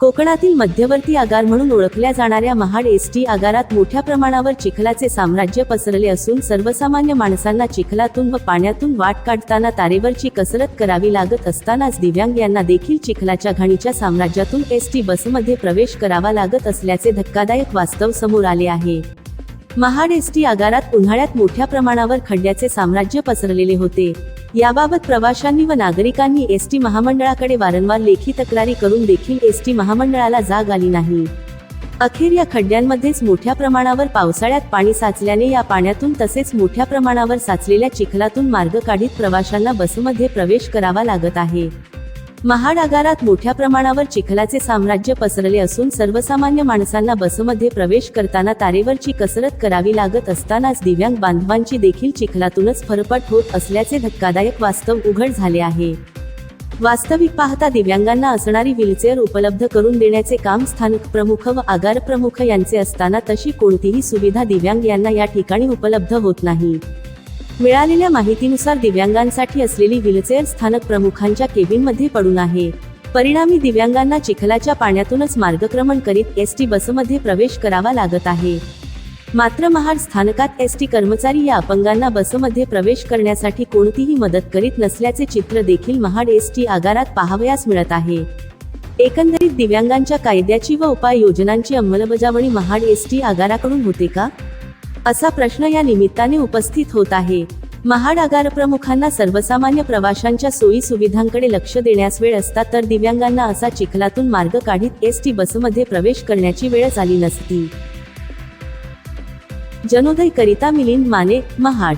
कोकणातील मध्यवर्ती आगार म्हणून ओळखल्या जाणाऱ्या महाड एस टी आगारात मोठ्या प्रमाणावर चिखलाचे साम्राज्य पसरले असून सर्वसामान्य माणसांना चिखलातून व पाण्यातून वाट काढताना तारेवरची कसरत करावी लागत असतानाच दिव्यांग यांना देखील चिखलाच्या घाणीच्या साम्राज्यातून एस टी बसमध्ये प्रवेश करावा लागत असल्याचे धक्कादायक वास्तव समोर आले आहे. महाड एस टी आगारात उन्हाळ्यात मोठ्या प्रमाणावर खड्ड्याचे साम्राज्य पसरलेले होते. याबाबत प्रवाशांनी व नागरिकांनी एस टी महामंडळाकडे वारंवार लेखी तक्रारी करून देखील एस टी महामंडळाला जाग आली नाही. अखेर या खड्ड्यांमध्येच मोठ्या प्रमाणावर पावसाळ्यात पाणी साचल्याने या पाण्यातून तसेच मोठ्या प्रमाणावर साचलेल्या चिखलातून मार्ग काढीत प्रवाशांना बसमध्ये प्रवेश करावा लागत आहे. महाड आगारात मोठ्या प्रमाणावर चिखलाचे साम्राज्य पसरले असून सर्वसामान्य माणसांना बसमध्ये प्रवेश करताना तारेवरची कसरत करावी लागत असतानाच दिव्यांग बांधवांची देखील चिखलातूनच फरफट होत असल्याचे धक्कादायक वास्तव उघड झाले आहे. वास्तविक पाहता दिव्यांगांना असणारी व्हीलचेअर उपलब्ध करून देण्याचे काम स्थानिक प्रमुख व आगार प्रमुख यांचे असताना तशी कोणतीही सुविधा दिव्यांग यांना या ठिकाणी उपलब्ध होत नाही. मिळालेल्या माहितीनुसार दिव्यांगांसाठी असलेली व्हीलचेअर स्थानक प्रमुखांच्या केबिनमध्ये पडून आहे. परिणामी दिव्यांगांना चिखलाच्या पाण्यातूनच मार्गक्रमण करीत एस टी बसमध्ये प्रवेश करावा लागत आहे. मात्र महाड स्थानकात एस टी कर्मचारी या अपंगांना बसमध्ये प्रवेश करण्यासाठी कोणतीही मदत करीत नसल्याचे चित्र देखील महाड एस टी आगारात पाहावयास मिळत आहे. एकंदरीत दिव्यांगांच्या कायद्याची व उपाययोजनांची अंमलबजावणी महाड एस टी आगाराकडून होते का? असा प्रश्न या निमित्ताने उपस्थित होत आहे. महाड आगार प्रमुखांना सर्वसामान्य प्रवाशांच्या सोयी सुविधांकडे लक्ष देण्यास वेळ असता तर दिव्यांगांना असा चिखलातून मार्ग काढीत एस टी बसमध्ये प्रवेश करण्याची वेळच आली नसती. जनोदय करिता मिलिंद माने महाड.